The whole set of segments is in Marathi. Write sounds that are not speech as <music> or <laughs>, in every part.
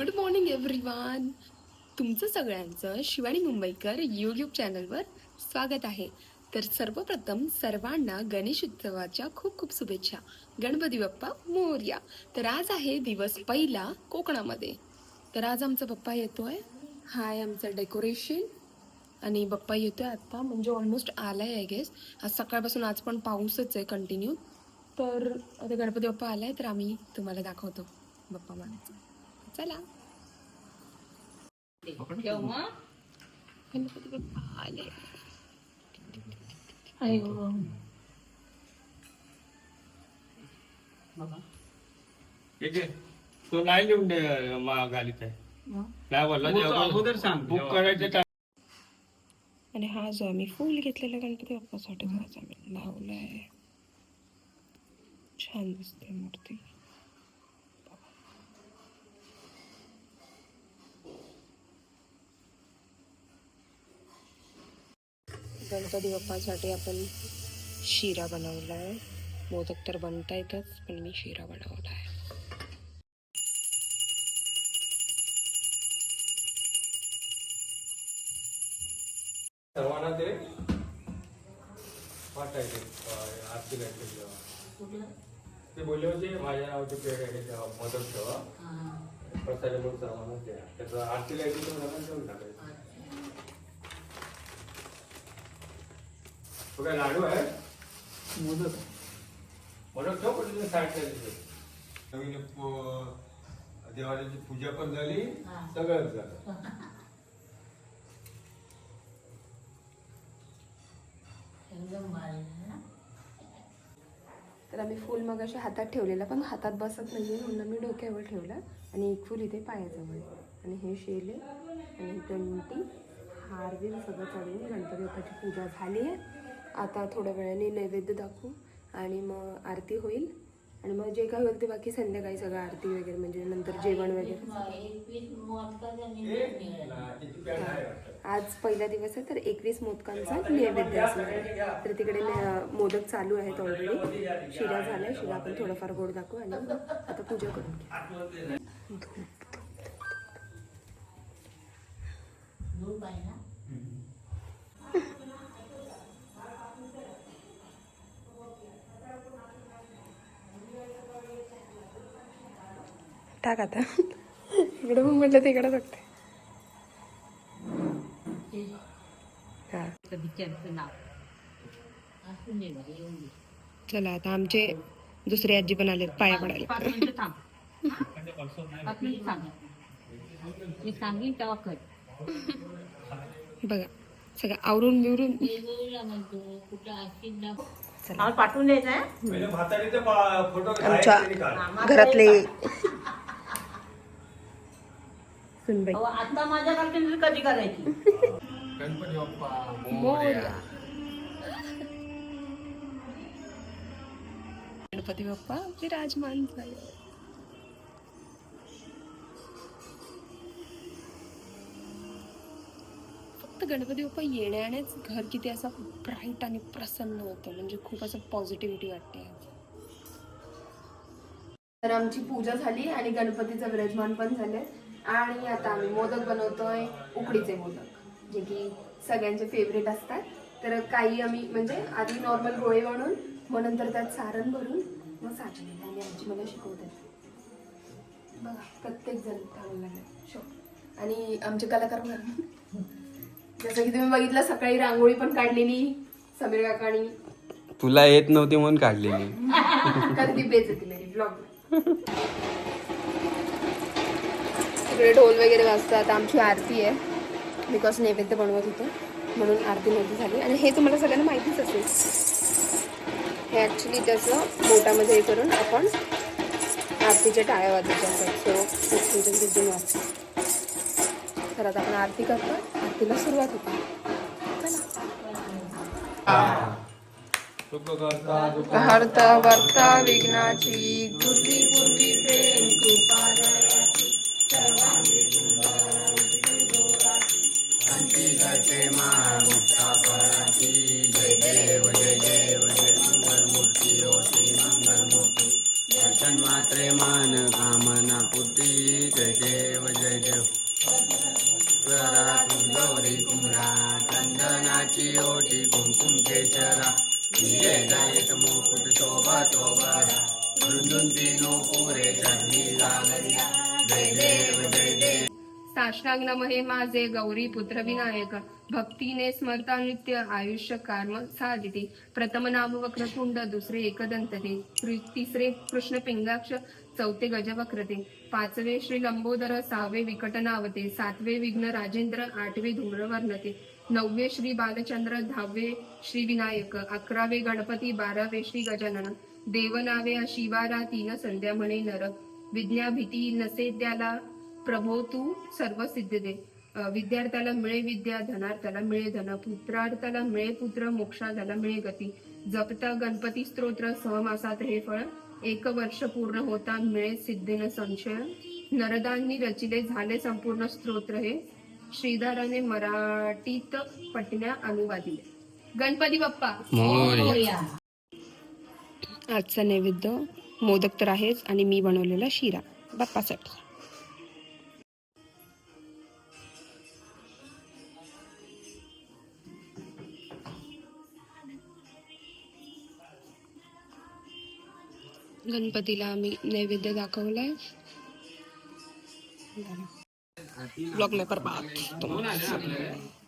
गुड मॉर्निंग एव्हरीवन तुमचं सगळ्यांचं शिवानी मुंबईकर यूट्यूब चॅनलवर स्वागत आहे. तर सर्वप्रथम सर्वांना गणेश उत्सवाच्या खूप खूप शुभेच्छा. गणपती बाप्पा मोर्या. तर आज आहे दिवस पहिला कोकणामध्ये. तर आज आमचा पप्पा आहे हाय आमचं डेकोरेशन आणि बाप्पा आहे आत्ता म्हणजे ऑलमोस्ट आलाय आय गेस आज सकाळपासून आज पण पाऊसच आहे कंटिन्यू तर आता गणपती बाप्पा आहे तर आम्ही तुम्हाला दाखवतो बाप्पा मानायचं चला. तो नाही लिहून आहे. नाही बोलला बुक अगोदर सांग. बुक करायचं time. आणि हा जो आम्ही फुल घेतलेला गणपती बाप्पासाठी लावलाय. छान दिसते मूर्ती. गणपती बाप्पासाठी आपण शिरा बनवलाय मोदक तर बनता येतच पण मी शिरा बनवलाय सर्वांना ते वाटायचे आरती घातली तेव्हा ते बोलले होते माझ्या नावाचे पेड आहे तेव्हा मदत ठेवा प्रसाद म्हणून सर्वांना द्या. त्याचं आरती लाईटी तो नका काय लाडू आहे. मोदक. मदत ठेव पण साईडच्या तिथे नवीन देवाची पूजा पण झाली. सगळंच झालं. तर आम्ही फुल मग अशा हातात ठेवलेलं पण हातात बसत नाहीये म्हणून मी डोक्यावर ठेवलं आणि एक फुल इथे पायाजवळ. आणि हे शेले आणि घंटी हार बिर सगळं चढवून गणपती बाप्पाची पूजा झाली आहे. आता थोड्या वेळाने नैवेद्य दाखवू आणि मग आरती होईल. आणि मग जे काही होईल ते बाकी संध्याकाळी सगळं आरती वगैरे म्हणजे नंतर जेवण वगैरे. आज पहिला दिवस आहे तर एकवीस मोदकांचा नैवेद्य असणार आहे. तर तिकडे न- मोदक चालू आहेत ऑलरेडी शिरा झालाय शिरा आपण थोडाफार गोड दाखवू आणि आता पूजा करून घेऊ. टाक आता. इकडे मग म्हटलं तिकडे बघते. हा. चला आता आमचे दुसरे आजी पण आले पाया पडायला. बघा सगळं आवरून बिवरून. आमच्या. घरातले सुनबाई आता माझ्या कधी करायची? गणपती बाप्पा मोरया. गणपती बाप्पा विराजमान झाले. फक्त गणपती बाप्पा येण्यानेच घर किती असं ब्राईट आणि प्रसन्न होतं. म्हणजे खूप असं पॉझिटिव्हिटी वाटते. तर आमची पूजा झाली आणि गणपतीचं विराजमान पण झाले आणि आता आम्ही मोदक बनवतोय उकडीचे मोदक जे की सगळ्यांचे फेवरेट असतात. तर काही आम्ही म्हणजे आधी नॉर्मल गोळे बनवून मग नंतर त्यात सारण भरून मग साचलेलं आणि आमची मला शिकवतात. बघा प्रत्येक जण चांगलं लागलं. शो. आणि आमचे कलाकार जसं की तुम्ही बघितलं सकाळी रांगोळी पण काढलेली समीर काकाणी तुला येत नव्हती म्हणून काढलेली. <laughs> कधी ब्लॉग तिकडे ढोल वगैरे वाजतात. आमची आरती आहे. बिकॉज नैवेद्य बनवत होतो. म्हणून आरती नव्हती झाली. आणि हे तुम्हाला सगळ्यांना माहितीच असेल. हे ॲक्च्युली त्याचं बोटामध्ये हे करून आपण आरतीच्या टाळ्या वाजायच्या असतात सो तुमच्या तिथून वाजतात तर आता आपण आरती करतो आरतीला सुरुवात होती. हरता वर्ता विघ्नाची कृती पूर्वी प्रेम कृपा. करते माता पराती जय देव जय देव जय मंगलमूर्ती. ओटी मंगलमूर्ती. दर्शन मात्रे मान कामना पुती जय देव जय देव. स्वरा कुंदवरी कुमरा चंदनाची ओटी कुमकुम केशरा विजय गायत मुकुट शोभा शोभा मृदुंती नो पुरे चढली लागल्या जय देव जय देव. साष्टांग नमहे माझे गौरी पुत्र विनायक भक्तीने स्मरता नित्य आयुष्य कर्म साधिती. प्रथम नाम वक्रकुंड दुसरे एकदंतते. तिसरे कृष्ण पिंगाक्ष चौथे गजवक्रते. पाचवे श्री लंबोदर सहावे विकटनावते. सातवे विघ्न राजेंद्र आठवे धूम्रवर्णते. नववे श्री बालचंद्र दहावे श्री विनायक अकरावे गणपती बारावे श्री गजानन. देवनावे शिवारा तीन संध्या म्हणे नर. विज्ञा भीती नसे त्याला प्रभो तू सर्व सिद्ध दे. विद्यार्थ्याला मिळे विद्या धनार्थाला मिळे धन पुत्रार्थाला मिळे पुत्र मोक्षाला मिळे गती. जपता गणपती स्तोत्र सहमासात हे फळ. एक वर्ष पूर्ण होता मिळे सिद्धीन संशय. नरदांनी रचिले झाले संपूर्ण स्तोत्र हे. श्रीधराने मराठीत पटण्या अनुवादिले. गणपती बाप्पा! आजचा नैवेद्य मोदक तर आहेच आणि मी बनवलेला शिरा. बाप्पासाठी गणपतीला आम्ही नैवेद्य दाखवलाय. ब्लॉग में बर्बाद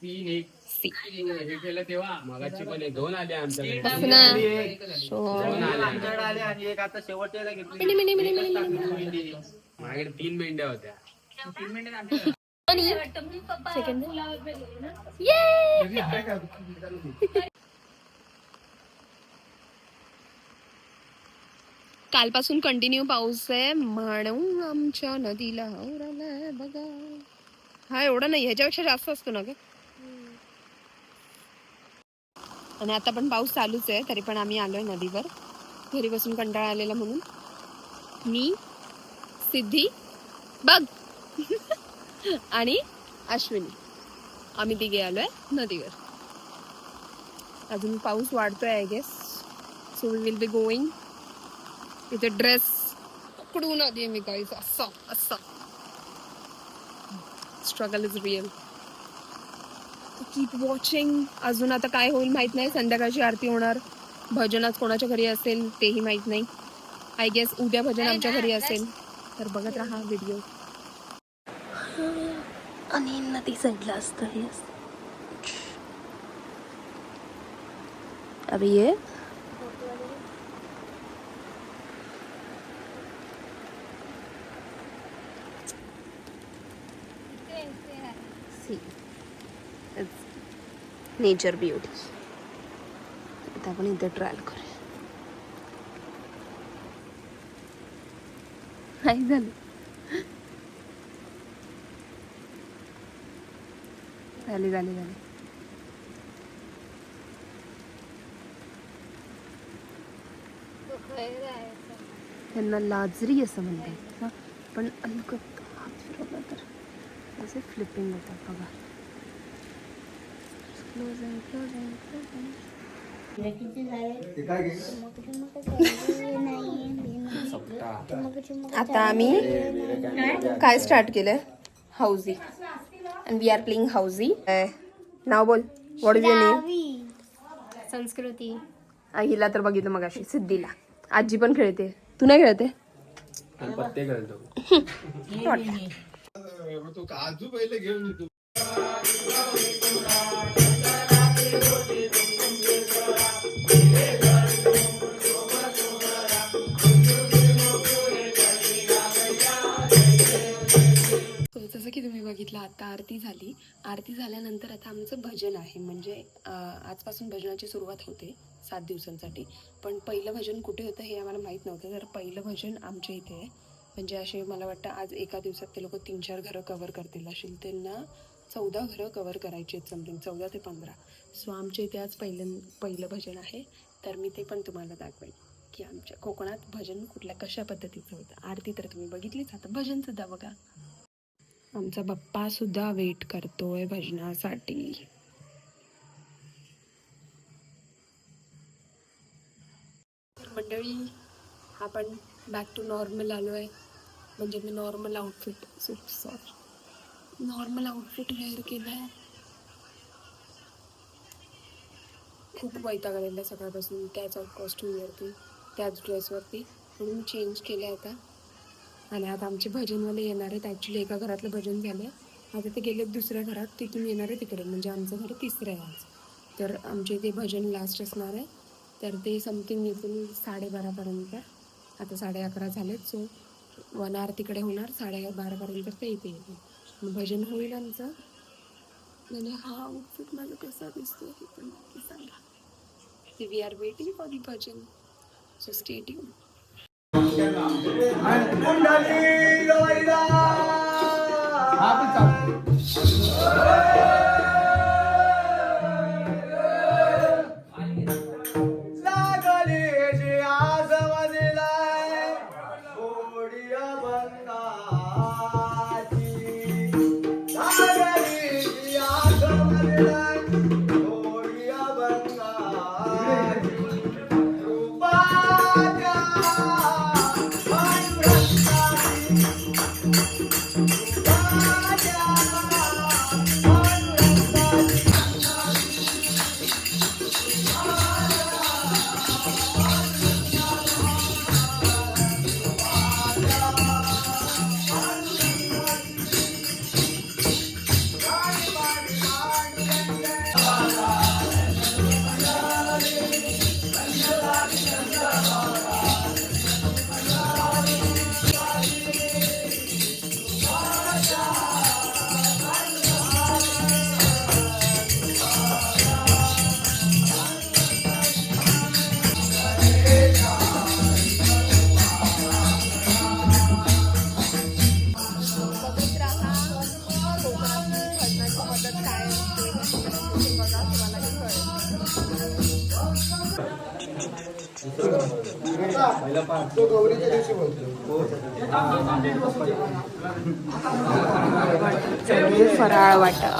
तीन मेंढ्या होत्या हे केलं तेव्हा मगाची पण एक दोन आले आमच्याकडे बस ना सो आमच्याकडे आले आणि एक आता शेवटच्याला घेतली mini mini mini mini mini माझ्याकडे तीन मेंढ्या होत्या कालपासून कंटिन्यू पाऊस आहे. म्हणून आमच्या नदीला आवरालाय बघा. हा एवढा नाही ह्याच्यापेक्षा जास्त असतो ना ग. आणि आता पण पाऊस चालूच आहे तरी पण आम्ही आलोय नदीवर. घरी बसून कंटाळा आलेला म्हणून. मी सिद्धी बघ. <laughs> आणि अश्विनी. आम्ही तिघे आलोय नदीवर. अजून पाऊस वाढतोय I guess so we will be going इथे ड्रेस पकडून आधी मी गाईज असा असा. Struggle is real keep watching अजून आता काय होईल माहीत नाही. संध्याकाळची आरती होणार. भजन आज कोणाच्या घरी असेल तेही माहीत नाही. आय गेस उद्या भजन आमच्या घरी असेल. तर बघत राहा व्हिडिओ आणि नदी साईडला असतं हे अभी ये सी नेचर ब्युटी आता आपण इथे ट्रायल करूया नाही झालं झाली झाली झाली त्यांना लाजरी असं म्हणतात पण अलगत हात फिरवला तर असे फ्लिपिंग होतात बघा क्लोज आहे क्लोज आहे क्लोज आहे आता आम्ही काय स्टार्ट केलंय? Housie and we are playing housie नाव बोल. व्हॉट इज युअर नेम संस्कृती. हिला तर बघितलं मग अशी सिद्धीला. आजी पण खेळते. तू नाही खेळते? आणि पत्ते घालतो So, की बघितलं आता आरती झाली. आरती झाल्यानंतर आता आमचं भजन आहे. म्हणजे आजपासून भजनाची सुरुवात होते सात दिवसांसाठी. पण पहिलं भजन कुठे होतं हे आम्हाला माहीत नव्हतं. तर पहिलं भजन आमच्या इथे आहे. म्हणजे असे मला वाटतं आज एका दिवसात ते लोक तीन चार घरं कवर करतील असेल. त्यांना चौदा घरं कवर करायची आहेत समथिंग चौदा ते पंधरा. सो आमच्या इथे आज पहिलं पहिलं भजन आहे. तर मी ते पण तुम्हाला दाखवेन. की आमच्या कोकणात भजन कुठल्या कशा पद्धतीचं होतं. आरती तर तुम्ही बघितलीच. आता भजनसुद्धा बघा आमचा बाप्पा सुद्धा वेट करतोय भजनासाठी. मंडळी आपण बॅक टू नॉर्मल आलो आहे म्हणजे मी normal outfit sorry normal outfit wear केलं आहे खूप वैताग आलेला सकाळपासून. त्याच कॉस्ट्यूमवरती त्याच ड्रेसवरती म्हणून मी चेंज आहे आता. आणि आता आमचे भजनवाले येणार आहेत. ॲक्च्युली एका घरातलं भजन झालं आहे आता ते गेले दुसऱ्या घरात. तिथून येणार आहे तिकडे. म्हणजे आमचं घर तिसरं आहे आज. तर आमचे ते भजन लास्ट असणार आहे. तर ते समथिंग येतील साडेबारापर्यंत आता साडे अकरा झालेत. सो वन आर तिकडे होणार. साडे बारापर्यंत ते इथे येतील. भजन होईल आमचं. आणि हा आउटफिट माझं कसा दिसतो हे पण सांगा. We are waiting for the bhajan. So state you लागले तो गौरीच्या दिवशी बोलतो. फराळ वाटा